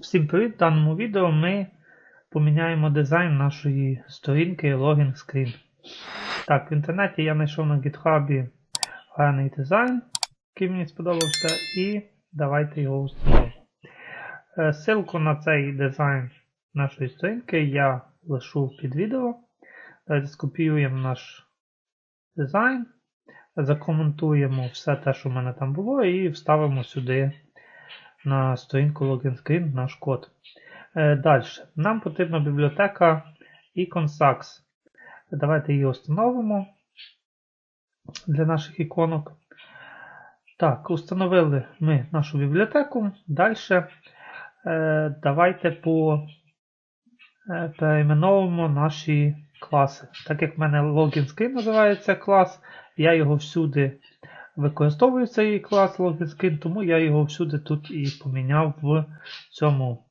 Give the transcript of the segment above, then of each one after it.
Всім привіт! В даному відео ми поміняємо дизайн нашої сторінки логін скрін. Так, в інтернеті я знайшов на GitHub гарний дизайн, який мені сподобався, і давайте його встановимо. Е, Ссылку на цей дизайн нашої сторінки я лишу під відео. Давайте скопіюємо наш дизайн, закоментуємо все те, що в мене там було, і вставимо сюди на сторінку Login Screen наш код. Е, Далі. Нам потрібна бібліотека IconSax. Давайте її встановимо для наших іконок. Так, установили ми нашу бібліотеку. Далі е, давайте по е, перейменовуємо наші класи. Так як в мене Login Screen називається клас, я його всюди використовую цей клас LoginScreen, тому я його всюди тут і поміняв в цьому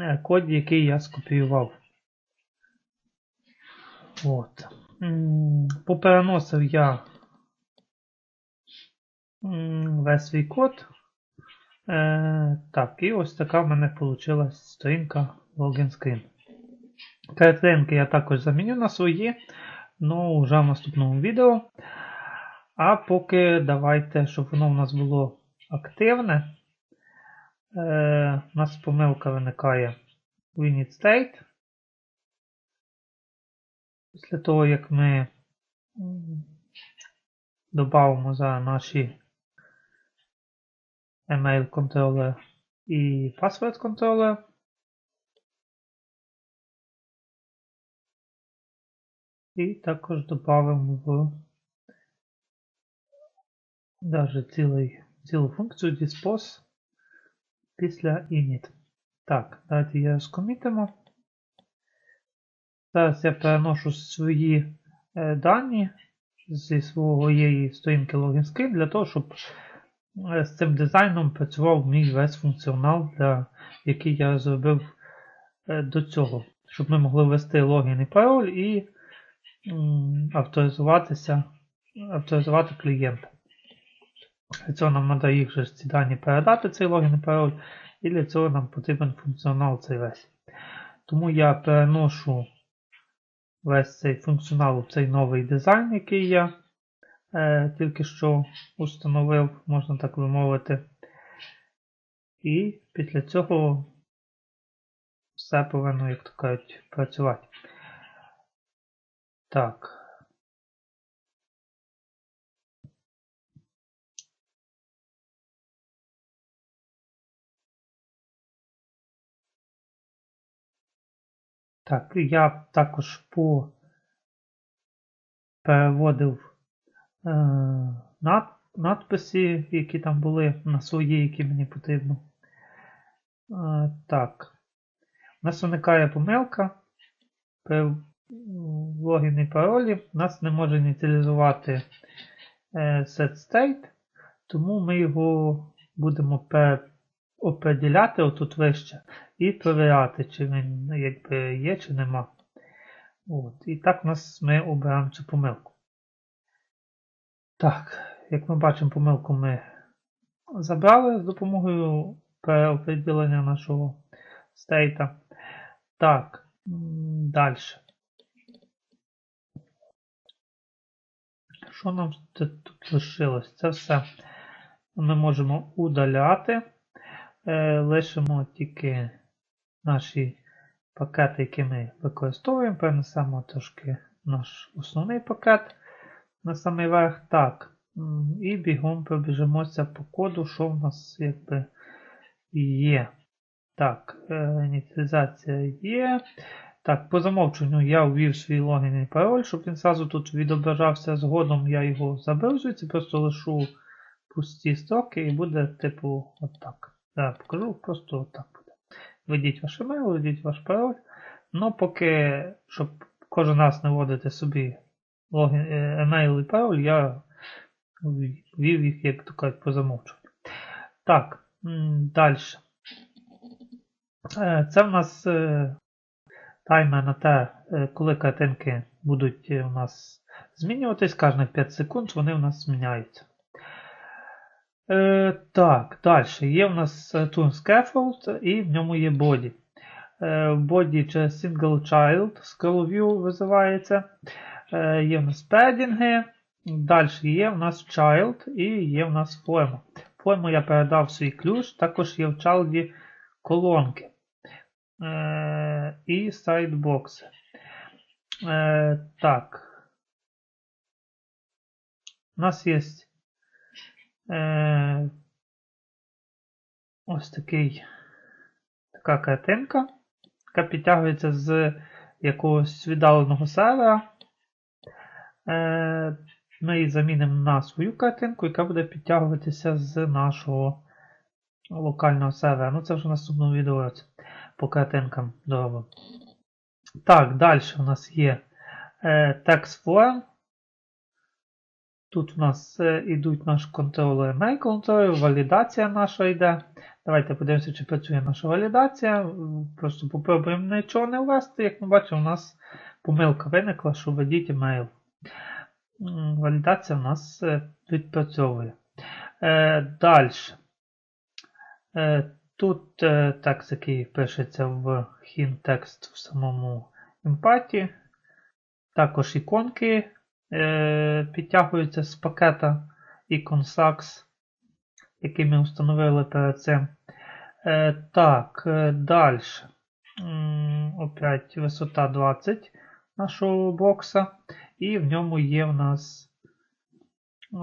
е, коді, який я скопіював. От. Попереносив я весь свій код. Е, так, і ось така в мене вийшла сторінка LoginScreen. Картинки я також заміню на свої, але вже в наступному відео. А поки давайте, щоб воно в нас було активне. Е, У нас помилка виникає в init state. Після того, як ми додамо за наші email контролер і password контролер. І також додамо в даже цілий, цілу функцію dispose після init. Так, давайте її скомітимо. Зараз я переношу свої е, дані зі своєї сторінки LoginScreen для того, щоб е, з цим дизайном працював мій весь функціонал, для, який я зробив е, до цього. Щоб ми могли ввести логін і пароль і м, авторизуватися, авторизувати клієнта. Для цього нам треба їх же ці дані передати, цей логін і пароль, і для цього нам потрібен функціонал цей весь. Тому я переношу весь цей функціонал у цей новий дизайн, який я е, тільки що установив, можна так би мовити. І після цього все повинно, як то кажуть, працювати. Так. Так, я також по переводив е, над, надписи, які там були на свої, які мені потрібно. Е, так. У нас виникає помилка. При логіні паролі у нас не може ініціалізувати е, setState, тому ми його будемо определяти отут вище і перевіряти, чи він якби є, чи нема. От. І так у нас ми обираємо цю помилку. Так, як ми бачимо, помилку ми забрали з допомогою переопределення нашого стейта. Так, далі. Що нам тут лишилось? Це все ми можемо удаляти. Е, лишимо тільки наші пакети, які ми використовуємо. Перенесемо трошки наш основний пакет на самий верх. Так. І бігом пробіжимося по коду, що в нас якби є. Так, е, ініціалізація є. Так, по замовченню я ввів свій логін і пароль, щоб він зразу тут відображався. Згодом я його забив звідси, просто лишу пусті строки і буде, типу, отак. Так, покажу просто отак. Введіть ваш емейл, введіть ваш пароль. Ну, поки, щоб кожен раз не вводити собі логін, емейл і пароль, я ввів їх, як то кажуть, по замовчуванню. Так, далі. Це в нас е, таймер на те, е, коли картинки будуть у нас змінюватись, кожних 5 секунд вони у нас зміняються. Е, так, далі. Є в нас е, Toon Scaffold і в ньому є body. Е, body через single child, scroll view визивається. Е, є в нас padding. Далі є в нас child і є в нас форма. Форму я передав свій ключ, також є в child колонки е, і сайдбокси. Е, так. У нас є е, ось такий, така картинка, яка підтягується з якогось віддаленого сервера. Е, ми її замінимо на свою картинку, яка буде підтягуватися з нашого локального сервера. Ну, це вже в наступному відео по картинкам доробимо. Так, далі у нас є е, text form. Тут у нас е, йдуть наш контролер mail валідація наша йде. Давайте подивимося, чи працює наша валідація. Просто попробуємо нічого не ввести. Як ми бачимо, у нас помилка виникла, що введіть email. Валідація у нас е, відпрацьовує. Е, Далі. Е, Тут е, текст, який пишеться в hint текст в самому імпаті. Також іконки е, підтягуються з пакета icon Sax, який ми встановили перед цим. Е, так, е, далі. Опять висота 20 нашого бокса. І в ньому є в нас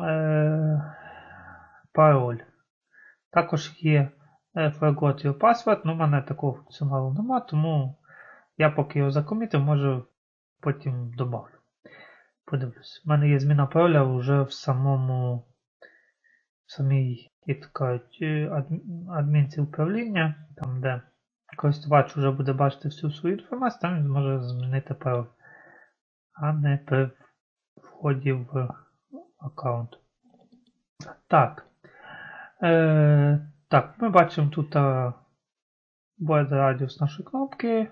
е, пароль. Також є forgot your password, ну в мене такого функціоналу нема, тому я поки його закомітив, може потім добавлю. Подивлюсь. У мене є зміна пароля вже в самому в самій як кажуть, е, адмінці управління, там де користувач вже буде бачити всю свою інформацію, там він зможе змінити пароль, а не при вході в аккаунт. Так. Е, так, ми бачимо тут е, border радіус нашої кнопки.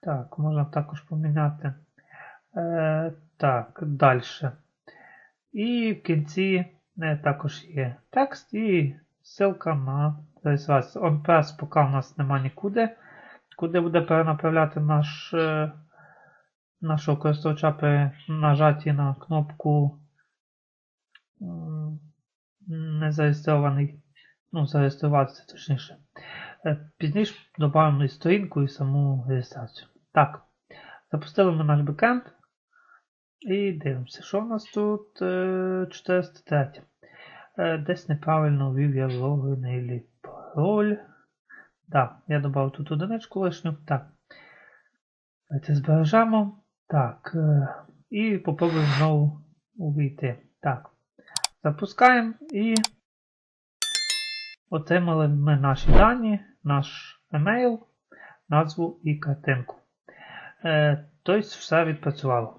Так, можна також поміняти. Е, так, далі. І в кінці е, також є текст і ссылка на реєстрацію. OnPress поки у нас нема нікуди. Куди буде перенаправляти наш, е, нашого користувача при нажатті на кнопку м, не. Ну, зареєструватися точніше. Е, Пізніше додамо і сторінку і саму реєстрацію. Так, запустили ми наш бекенд. І дивимося, що в нас тут е, 403. Е, Десь неправильно ввів я логін пароль. Так, я додав тут одиничку лишню. Так. Давайте збережемо. Так. е, І попробуємо знову увійти. Так. Запускаємо і отримали ми наші дані, наш емейл, назву і картинку. Е, Тобто все відпрацювало.